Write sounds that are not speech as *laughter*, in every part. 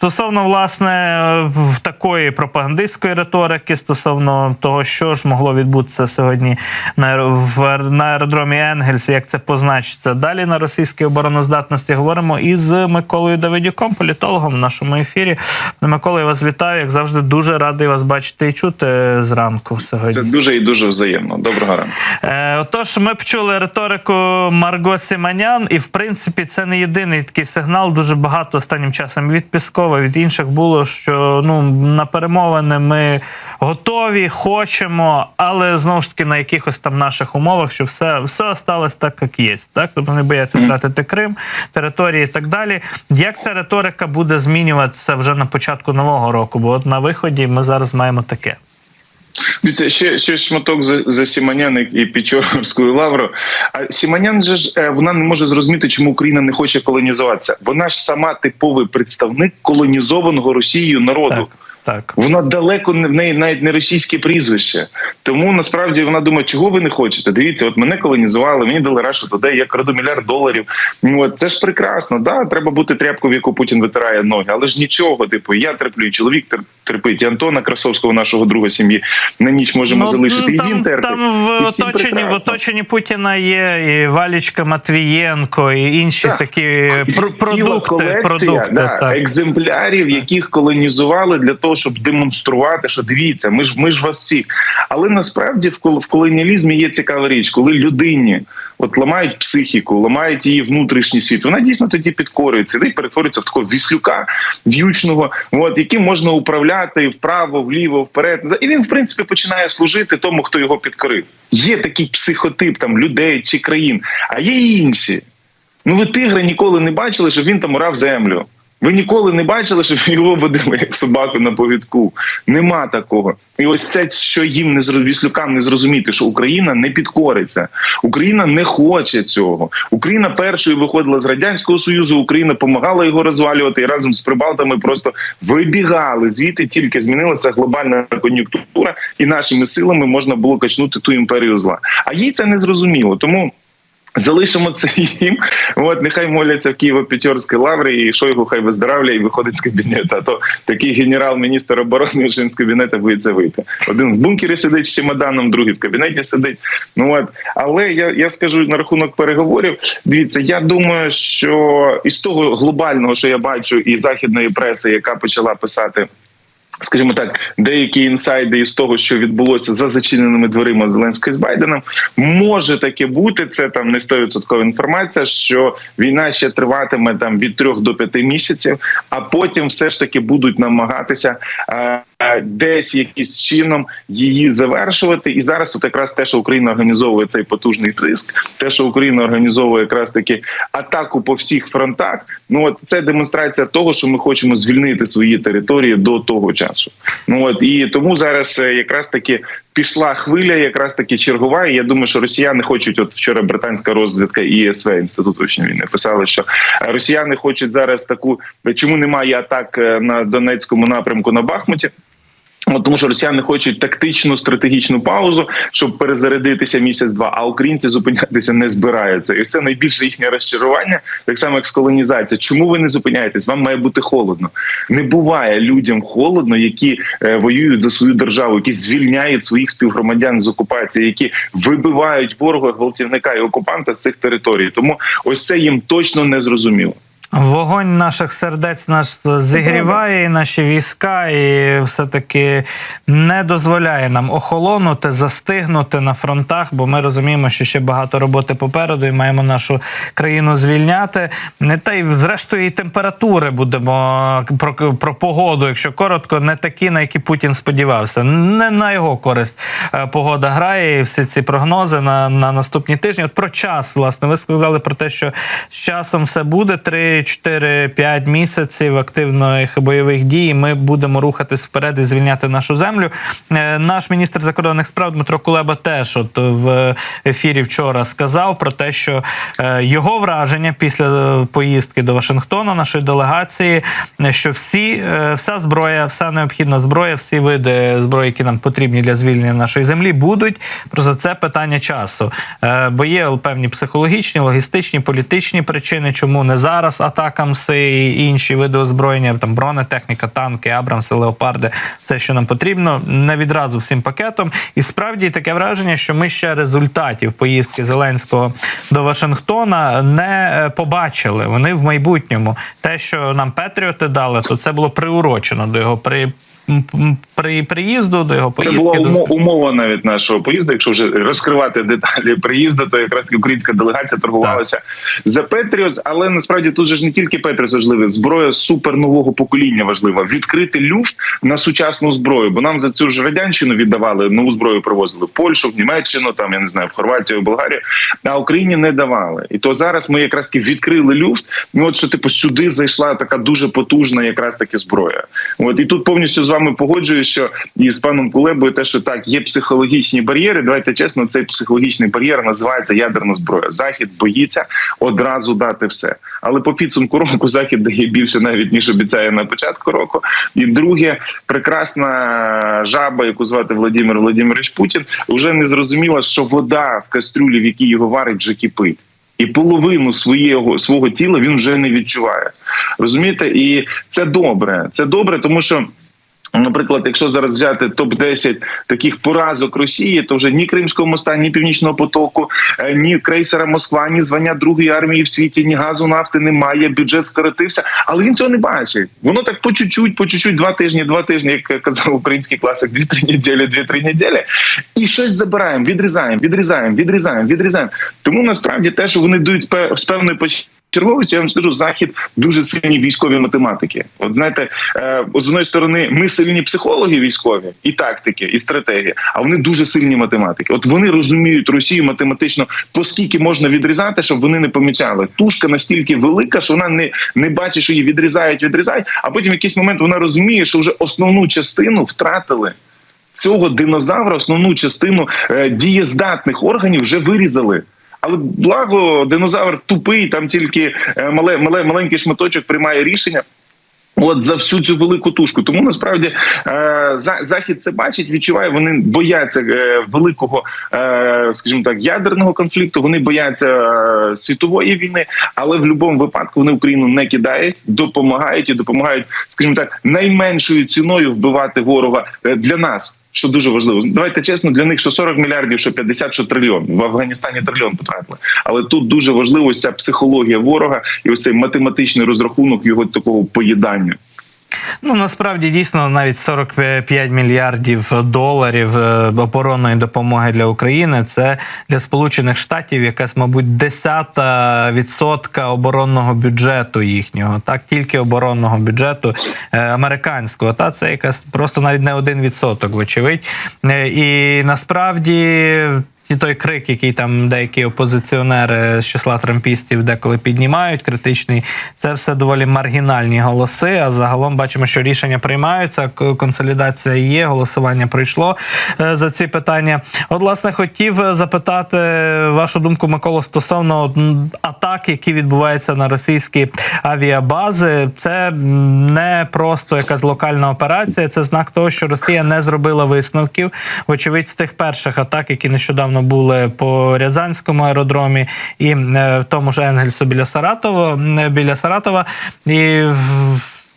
Стосовно власне такої пропагандистської риторики, стосовно того, що ж могло відбутися сьогодні на, в, на аеродромі Енгельс, як це позначиться далі на російській обороноздатності, говоримо із Миколою Давидюком, політологом в нашому ефірі. Микола, я вас вітаю. Як завжди, дуже радий вас бачити і чути зранку сьогодні. Це дуже і дуже взаємно. Доброго ранку. Е, Отож, ми почули риторику Марго Сіманян, і в принципі це не єдиний такий сигнал. Дуже багато останнім часом від Піскова, від інших було, що ну на перемовини ми готові, хочемо, але знову ж таки на якихось там наших умовах, що все, все осталось так, як є. Так, тобто вони бояться втратити Крим, території і так далі. Як ця риторика буде змінюватися вже на початку нового року? Бо от на виході ми зараз маємо таке. Дивіться, ще, ще шматок за, за Сіманян і Печорську лавру. А Сіманян же ж е, вона не може зрозуміти, чому Україна не хоче колонізуватися. Вона ж сама типовий представник колонізованого Росією народу. Так, так. Вона далеко не в неї навіть не російське прізвище. Тому насправді вона думає, чого ви не хочете. Дивіться, от мене колонізували, мені дали рашу туди, я краду мільярд доларів. Ну от це ж прекрасно. Да, треба бути тряпкою, в яку Путін витирає ноги, але ж нічого. Типу, я терплю, і чоловік тер- терпить, і Антона Красовського, нашого друга сім'ї на ніч можемо залишити. ну, там, і він терпить. там в І оточенні, в оточенні Путіна є і Валічка Матвієнко, і інші Так. такі І пр- ціла продукти. колекція, продукти да, так. екземплярів, яких колонізували для того, щоб демонструвати, що дивіться, ми ж ми ж вас всіх. Але насправді в в колоніалізмі є цікава річ, коли людині от ламають психіку, ламають її внутрішній світ. Вона дійсно тоді підкорюється і перетворюється в такого віслюка в'ючного, от яким можна управляти вправо, вліво, вперед. І він, в принципі, починає служити тому, хто його підкорив. Є такий психотип там людей чи країн, а є і інші. Ну, ви тигра ніколи не бачили, щоб він там урав землю. Ви ніколи не бачили, щоб *laughs* його водили як собаку на повідку. Нема такого. І ось це, що їм не віслюкам не зрозуміти, що Україна не підкориться. Україна не хоче цього. Україна першою виходила з радянського союзу. Україна допомагала його розвалювати і разом з прибалтами просто вибігали. Звідти тільки змінилася глобальна кон'юнктура, і нашими силами можна було качнути ту імперію зла. А їй це не зрозуміло. Тому. Залишимо це їм. От нехай моляться в Києво-Печорській лаврі, і Шойгу хай виздоравлює і виходить з кабінету. А то такий генерал-міністр оборони вже з кабінету боїться вийти. Один в бункері сидить з чемоданом, другий в кабінеті сидить. Ну от, але я, я скажу на рахунок переговорів. Дивіться, я думаю, що із того глобального, що я бачу, і західної преси, яка почала писати. Скажімо так, деякі інсайди із того, що відбулося за зачиненими дверима Зеленської з Байденом, може таке бути. Це там не 100% інформація, що війна ще триватиме там від трьох до п'яти місяців, а потім все ж таки будуть намагатися е, десь якимось чином її завершувати. І зараз, от якраз те, що Україна організовує цей потужний тиск, те, що Україна організовує якраз таки атаку по всіх фронтах. Ну от це демонстрація того, що ми хочемо звільнити свої території до того часу. Ну от і тому зараз е, якраз таки пішла хвиля, якраз таки чергова. І я думаю, що росіяни хочуть. От вчора британська розвідка ІСВ інститут вивчення війни писали, що е, росіяни хочуть зараз таку чому немає атак е, на Донецькому напрямку на Бахмуті. От, тому що росіяни хочуть тактичну стратегічну паузу, щоб перезарядитися місяць-два, а українці зупинятися не збираються. І це найбільше їхнє розчарування, так само як з колонізація. Чому ви не зупиняєтесь? Вам має бути холодно. Не буває людям холодно, які е, воюють за свою державу, які звільняють своїх співгромадян з окупації, які вибивають ворога, гвалтівника і окупанта з цих територій. Тому ось це їм точно не зрозуміло. Вогонь наших сердець нас зігріває, і наші війська, і все-таки не дозволяє нам охолонути, застигнути на фронтах, бо ми розуміємо, що ще багато роботи попереду, і маємо нашу країну звільняти. Не та й зрештою і температури будемо про, про погоду, якщо коротко, не такі, на які Путін сподівався. Не на його користь е, погода грає. І всі ці прогнози на, на наступні тижні. От про час, власне, ви сказали про те, що з часом все буде. Три 4-5 місяців активних бойових дій. Ми будемо рухатись вперед і звільняти нашу землю. Е, Наш міністр закордонних справ Дмитро Кулеба теж от в ефірі вчора сказав про те, що е, його враження після поїздки до Вашингтона, нашої делегації, що всі, е, вся зброя, вся необхідна зброя, всі види зброї, які нам потрібні для звільнення нашої землі, будуть. Просто це питання часу. Бо є певні психологічні, логістичні, політичні причини, чому не зараз, а атакамси і інші види озброєння, там бронетехніка, танки, абрамси, леопарди, все, що нам потрібно, не відразу всім пакетом. І справді таке враження, що ми ще результатів поїздки Зеленського до Вашингтона не е, побачили. Вони в майбутньому. Те, що нам Петріоти дали, то це було приурочено до його при. При приїзду до його Це була умова навіть нашого поїзду. Якщо вже розкривати деталі приїзду, то якраз таки українська делегація торгувалася за Петріос. Але насправді тут же ж не тільки Петріос важливий, зброя супер нового покоління важлива. Відкрити люфт на сучасну зброю, бо нам за цю ж радянщину віддавали нову зброю, привозили в Польщу, в Німеччину, там я не знаю, в Хорватію, в Болгарію, а Україні не давали. І то зараз ми якраз таки відкрили люфт. Ну от що типу сюди зайшла така дуже потужна, якраз таки зброя. От і тут повністю з вами погоджуюсь, що і з паном Кулебою, те, що так є психологічні бар'єри. Давайте чесно, цей психологічний бар'єр називається ядерна зброя. Захід боїться одразу дати все. Але по підсумку року захід дає більше навіть ніж обіцяє на початку року. І друге, прекрасна жаба, яку звати Владимир Владимирович Путін, вже не зрозуміла, що вода в кастрюлі, в якій його варить, вже кипить. І половину своєго свого тіла він вже не відчуває. Розумієте, і це добре. Це добре, тому що. Наприклад, якщо зараз взяти топ 10 таких поразок Росії, то вже ні Кримського моста, ні Північного потоку, е, ні крейсера Москва, ні звання другої армії в світі, ні газу нафти немає. Бюджет скоротився, але він цього не бачить. Воно так по чуть-чуть, по чуть-чуть, два тижні, два тижні, як казав український класик, дві-три неділі, дві-три неділі, і щось забираємо, відрізаємо, відрізаємо, відрізаємо, відрізаємо. Тому насправді те, що вони дають з певної поч- Черговості, я вам скажу, захід дуже сильні військові математики. От знаєте, е, з одної сторони, ми сильні психологи військові і тактики, і стратегії, а вони дуже сильні математики. От вони розуміють Росію математично, поскільки можна відрізати, щоб вони не помічали. Тушка настільки велика, що вона не, не бачить, що її відрізають, відрізають. А потім в якийсь момент вона розуміє, що вже основну частину втратили. Цього динозавра, основну частину е, дієздатних органів вже вирізали. Але благо динозавр тупий, там тільки е, мале, мале, маленький шматочок приймає рішення. От за всю цю велику тушку. Тому насправді е, захід це бачить, відчуває. Вони бояться е, великого, е, скажімо так, ядерного конфлікту. Вони бояться е, світової війни, але в будь-якому випадку вони Україну не кидають, допомагають і допомагають, скажімо так, найменшою ціною вбивати ворога для нас. Що дуже важливо, давайте чесно, для них що 40 мільярдів, що 50, що трильйон в Афганістані трильйон потратили. Але тут дуже важливо ця психологія ворога і ось цей математичний розрахунок його такого поїдання. Ну насправді дійсно навіть 45 мільярдів доларів е, оборонної допомоги для України. Це для Сполучених Штатів якась, мабуть, десята відсотка оборонного бюджету їхнього, так тільки оборонного бюджету е, американського. Та це якась просто навіть не один відсоток, вочевидь. Е, І насправді. І той крик, який там деякі опозиціонери з числа трампістів деколи піднімають, критичний, це все доволі маргінальні голоси. А загалом бачимо, що рішення приймаються. Консолідація є, голосування пройшло е, за ці питання. От, власне, хотів е, запитати вашу думку, Микола, стосовно атак, які відбуваються на російські авіабази. Це не просто якась локальна операція, це знак того, що Росія не зробила висновків. Вочевидь, з тих перших атак, які нещодавно були по Рязанському аеродромі і е, в тому ж Енгельсу біля Саратова, е, біля Саратова. І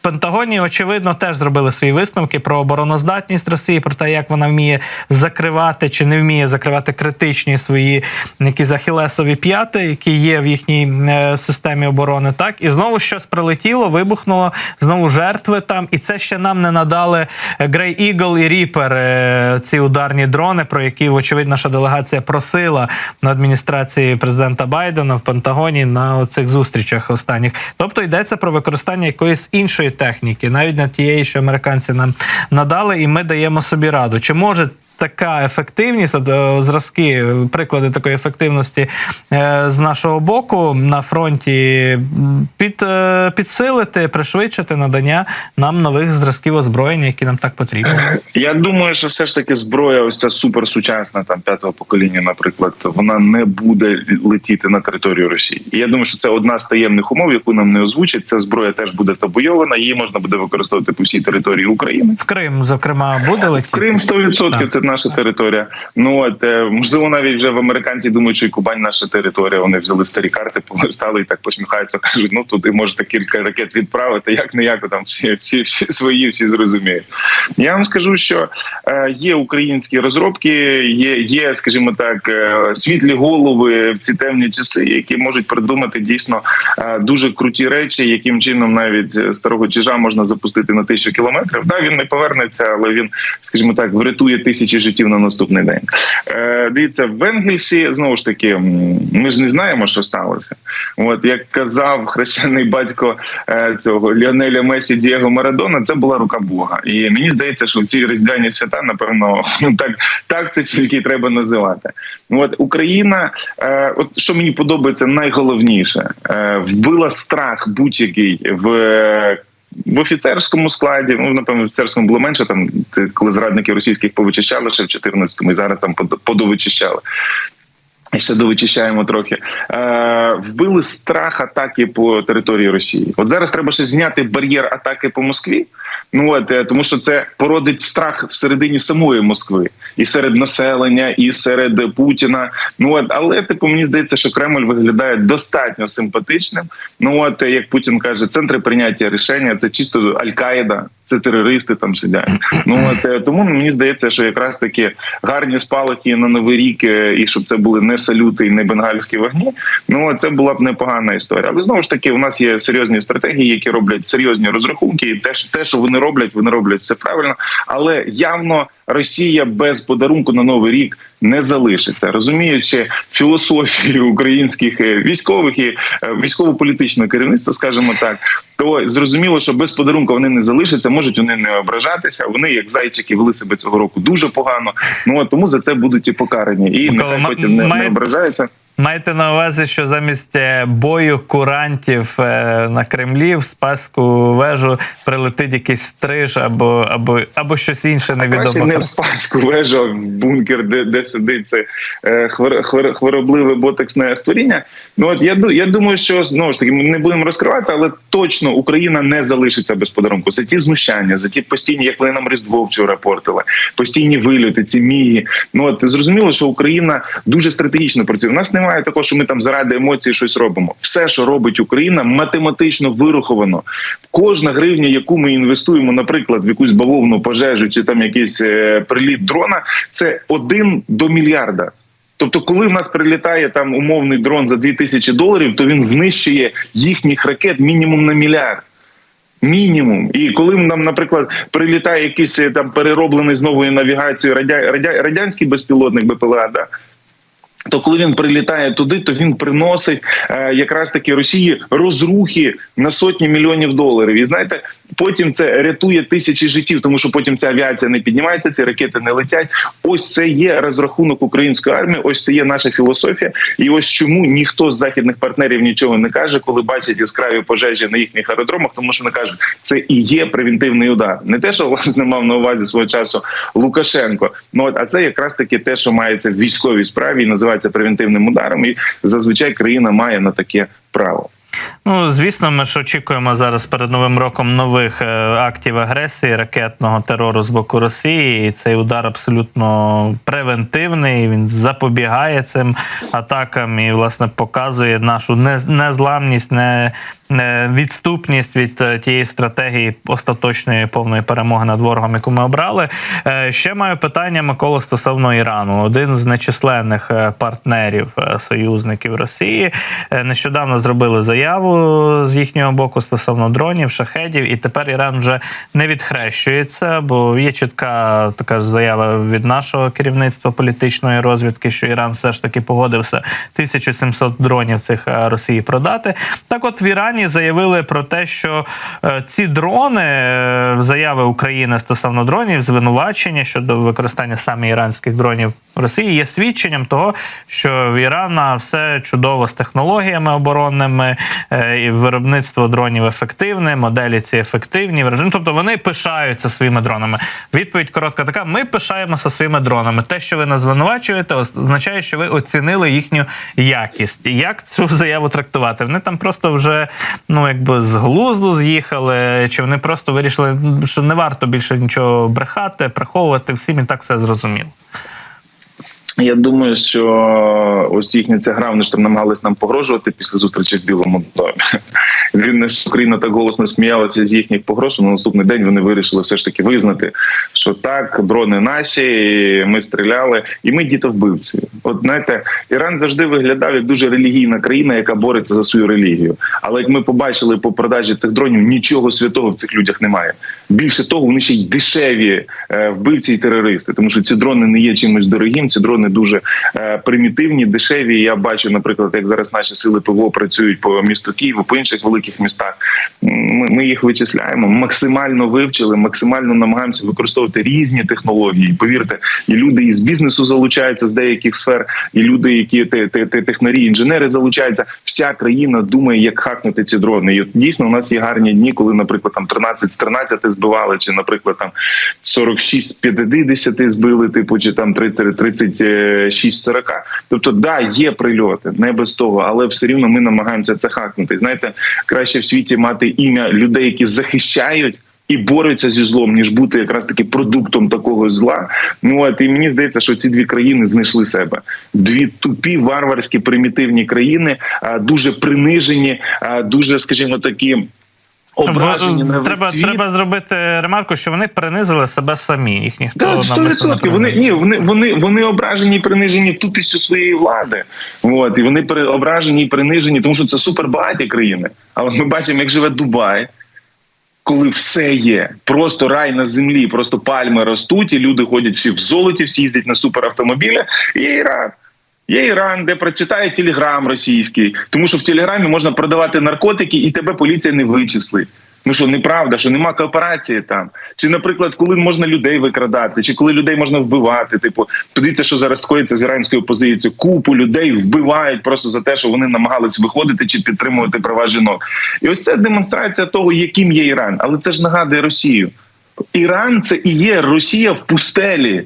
Пентагоні, очевидно, теж зробили свої висновки про обороноздатність Росії, про те, як вона вміє закривати чи не вміє закривати критичні свої якісь ахілесові п'яти, які є в їхній е, системі оборони. Так і знову щось прилетіло, вибухнуло, знову жертви там. І це ще нам не надали Grey Eagle і е, ці ударні дрони, про які, вочевидь, наша делегація просила на адміністрації президента Байдена в Пентагоні на цих зустрічах останніх. Тобто йдеться про використання якоїсь іншої техніки, навіть на тієї, що американці нам надали, і ми даємо собі раду. Чи може така ефективність, е, зразки, приклади такої ефективності е, з нашого боку на фронті під, е, підсилити, пришвидшити надання нам нових зразків озброєння, які нам так потрібні? Я думаю, що все ж таки зброя, ось ця суперсучасна, там п'ятого покоління, наприклад, вона не буде летіти на територію Росії. І я думаю, що це одна з таємних умов, яку нам не озвучать. Ця зброя теж буде табойована, її можна буде використовувати по всій території України. В Крим, зокрема, буде В летіти? Крим 100% Так. це наша територія. Ну от е, можливо, навіть вже в американці думають, що і Кубань наша територія. Вони взяли старі карти, *laughs* стали і так посміхаються. кажуть, ну туди можете кілька ракет відправити. Як не як там всі, всі, всі свої, всі зрозуміють. Я вам скажу, що е, є українські розробки, є, є, скажімо так, е, світлі голови в ці темні часи, які можуть придумати дійсно дуже круті речі, яким чином навіть старого чижа можна запустити на тисячу кілометрів. Да, він не повернеться, але він, скажімо так, врятує тисячі життів на наступний день. Е, дивіться, в Енгельсі знову ж таки, ми ж не знаємо, що сталося. От як казав хрещений батько е, цього Ліонеля Месі Дієго Марадона, це була рука Бога. І мені здається, що в ці різдвяні свята, напевно, *laughs* ну, так, так це тільки треба називати. От Україна, е, от що мені подобається найголовніше, е, вбила страх будь-який в. В офіцерському складі, ну напевно, в офіцерському було менше, там коли зрадники російських повичищали ще в 14-му, і зараз там под- подовичищали. І ще довичищаємо трохи. Е, вбили страх атаки по території Росії. От зараз треба ще зняти бар'єр атаки по Москві. Ну от е, тому, що це породить страх всередині самої Москви, і серед населення, і серед Путіна. Ну от, але типу, мені здається, що Кремль виглядає достатньо симпатичним. Ну от як Путін каже, центри прийняття рішення це чисто Аль-Каїда, це терористи там сидять. *clears throat* Ну от е, тому мені здається, що якраз таки гарні спалахи на новий рік, е, і щоб це були не салюти і не бенгальські вогні. Ну це була б непогана історія. Але знову ж таки, у нас є серйозні стратегії, які роблять серйозні розрахунки. І те, що- те, що вони роблять, вони роблять все правильно. Але явно Росія без подарунку на новий рік не залишиться, розуміючи філософію українських е, військових і військово-політичного керівництва, скажімо так, то зрозуміло, що без подарунку вони не залишаться, можуть вони не ображатися. Вони, як зайчики, вели себе цього року дуже погано. Ну тому за це будуть і покарані, і Микола, нехай потім не, не ображаються. Маєте на увазі, що замість е, бою курантів е, на Кремлі в Спасську вежу прилетить якийсь стриж або, або, або щось інше Краще не в спаську вежу, а в бункер, де, де сидить це е, хвор, хвор, хворобливе ботексне створіння. Ну от я я думаю, що знову ж таки ми не будемо розкривати, але точно Україна не залишиться без подарунку. Це ті знущання, за ті постійні, як вони нам Різдво вчора портили, постійні вильоти, ці міги. Ну от зрозуміло, що Україна дуже стратегічно працює. У нас немає такого, що ми там заради емоцій щось робимо. Все, що робить Україна, математично вираховано. Кожна гривня, яку ми інвестуємо, наприклад, в якусь бавовну пожежу чи там якийсь е, приліт дрона, це один до мільярда. Тобто, коли в нас прилітає там умовний дрон за 2000 доларів, то він знищує їхніх ракет мінімум на мільярд. Мінімум, і коли нам, наприклад, прилітає якийсь е, там перероблений з новою навігацією радя, радя, радянський безпілотник БПЛА, да, то коли він прилітає туди, то він приносить е, якраз таки Росії розрухи на сотні мільйонів доларів. І знаєте, потім це рятує тисячі життів, тому що потім ця авіація не піднімається, ці ракети не летять. Ось це є розрахунок української армії. Ось це є наша філософія. І ось чому ніхто з західних партнерів нічого не каже, коли бачать яскраві пожежі на їхніх аеродромах, тому що вони кажуть, це і є превентивний удар. Не те, що власне мав на увазі свого часу Лукашенко. Ну а це якраз таки те, що мається в військовій справі, і називається превентивним ударом. І зазвичай країна має на таке право. Ну, звісно, ми ж очікуємо зараз перед новим роком нових е, актів агресії, ракетного терору з боку Росії. І цей удар абсолютно превентивний. Він запобігає цим атакам і, власне, показує нашу незламність, не, відступність від е, тієї стратегії остаточної повної перемоги над ворогом, яку ми обрали. Е, Ще маю питання Микола стосовно Ірану. Один з нечисленних партнерів союзників Росії нещодавно зробили заяву з їхнього боку стосовно дронів, шахедів, і тепер Іран вже не відхрещується, бо є чітка така заява від нашого керівництва політичної розвідки, що Іран все ж таки погодився 1700 дронів цих е, Росії продати. Так, от в Ірані заявили про те, що е, ці дрони, е, заяви України стосовно дронів, звинувачення щодо використання саме іранських дронів Росії є свідченням того, що в Ірана все чудово з технологіями оборонними, виробництво дронів ефективне, моделі ці ефективні. Ну, тобто вони пишаються своїми дронами. Відповідь коротка така: ми пишаємося своїми дронами. Те, що ви нас звинувачуєте, означає, що ви оцінили їхню якість. Як цю заяву трактувати? Вони там просто вже ну якби з глузду з'їхали, чи вони просто вирішили, що не варто більше нічого брехати, приховувати всім і так все зрозуміло. Я думаю, що ось їхня ця гра, вони ж там намагались нам погрожувати після зустрічі в Білому домі. *laughs* Він що Україна так голосно сміялася з їхніх погроз. На наступний день вони вирішили все ж таки визнати, що так, дрони наші, і ми стріляли, і ми дітовбивці. От знаєте, Іран завжди виглядав як дуже релігійна країна, яка бореться за свою релігію. Але як ми побачили по продажі цих дронів, нічого святого в цих людях немає. Більше того, вони ще й дешеві е, вбивці і терористи, тому що ці дрони не є чимось дорогим. Ці дрони вони дуже е, примітивні, дешеві. Я бачу, наприклад, як зараз наші сили ПВО працюють по місту Києву, по інших великих містах. Ми, ми їх вичисляємо, максимально вивчили, максимально намагаємося використовувати різні технології. Повірте, і люди із бізнесу залучаються з деяких сфер, і люди, які те, те, те, технарі, інженери залучаються. Вся країна думає, як хакнути ці дрони. І от дійсно у нас є гарні дні, коли, наприклад, там 13 з 13 збивали, чи, наприклад, там 46 з 50 збили, типу, чи там 30, 30 6.40. Тобто, да, є прильоти, не без того, але все рівно ми намагаємося це хакнути. Знаєте, краще в світі мати ім'я людей, які захищають. І борються зі злом, ніж бути якраз таки продуктом такого зла. Ну от і мені здається, що ці дві країни знайшли себе. Дві тупі, варварські примітивні країни, дуже принижені, дуже, скажімо, такі Ображені на весь треба, світ. треба зробити ремарку, що вони принизили себе самі. Їх ніхто Так, навмисно сто не відсотків. Вони ні, вони вони вони ображені і принижені тупістю своєї влади. От і вони ображені і принижені, тому що це супербагаті країни. Але ми бачимо, як живе Дубай. Коли все є, просто рай на землі, просто пальми ростуть, і люди ходять всі в золоті, всі їздять на суперавтомобілях. І Іран. Є Іран, де процвітає телеграм російський, тому що в телеграмі можна продавати наркотики, і тебе поліція не вичислить. Ну що неправда, що нема кооперації там. Чи, наприклад, коли можна людей викрадати, чи коли людей можна вбивати? Типу, подивіться, що зараз скоїться з іранською опозицією. Купу людей вбивають просто за те, що вони намагались виходити чи підтримувати права жінок. І ось це демонстрація того, яким є Іран. Але це ж нагадує Росію. Іран це і є Росія в пустелі.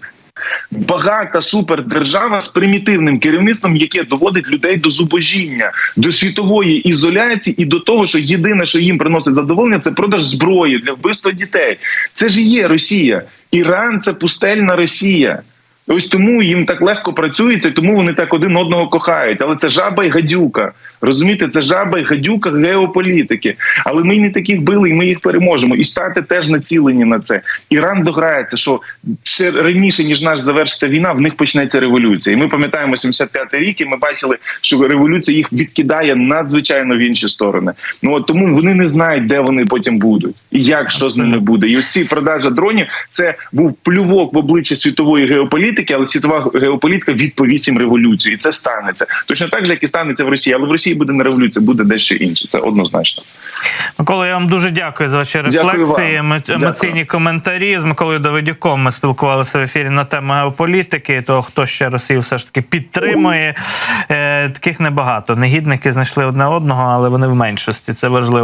Багата супердержава з примітивним керівництвом, яке доводить людей до зубожіння, до світової ізоляції і до того, що єдине, що їм приносить задоволення, це продаж зброї для вбивства дітей. Це ж є Росія. Іран це пустельна Росія. Ось тому їм так легко працюється, тому вони так один одного кохають. Але це жаба і гадюка. Розумієте, це жаба і гадюка геополітики. Але ми не таких били, і ми їх переможемо. І штати теж націлені на це. Іран дограється, що ще раніше ніж наш завершиться війна, в них почнеться революція. І ми пам'ятаємо 75-й рік, і ми бачили, що революція їх відкидає надзвичайно в інші сторони. Ну от тому вони не знають, де вони потім будуть, і як що з ними буде. І ось ці продажа дронів це був плювок в обличчя світової геополітики, але світова геополітика відповість їм революцію, і це станеться точно так же, як і станеться в Росії. Але в Росії буде не революція, буде дещо інше. Це однозначно. Микола, я вам дуже дякую за ваші рефлексії, емоційні коментарі. З Миколою Давидюком ми спілкувалися в ефірі на тему геополітики. То хто ще Росію все ж таки підтримує. Е, таких небагато. Негідники знайшли одне одного, але вони в меншості. Це важливо.